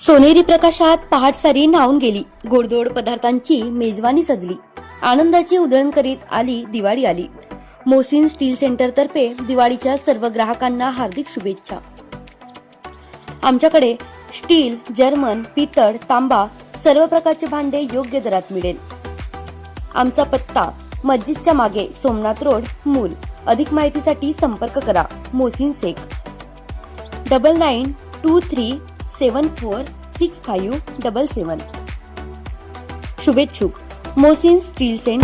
सोनेरी प्रकाशात पहाट सारी न्हावून गेली. गोडधोड पदार्थांची मेजवानी सजली. आनंदाची उधळण करीत आली दिवाळी आली. मोसिन स्टील सेंटर तर्फे दिवाळीच्या सर्व ग्राहकांना हार्दिक शुभेच्छा. आमच्याकडे स्टील जर्मन पितळ तांबा सर्व प्रकारचे भांडे योग्य दरात मिळेल. आमचा पत्ता मस्जिदच्या मागे सोमनाथ रोड मूल. अधिक माहितीसाठी संपर्क करा. Mohsin Shaikh. Double nine two three seven four six five double seven. शुभेच्छुक Mohsin steel Saint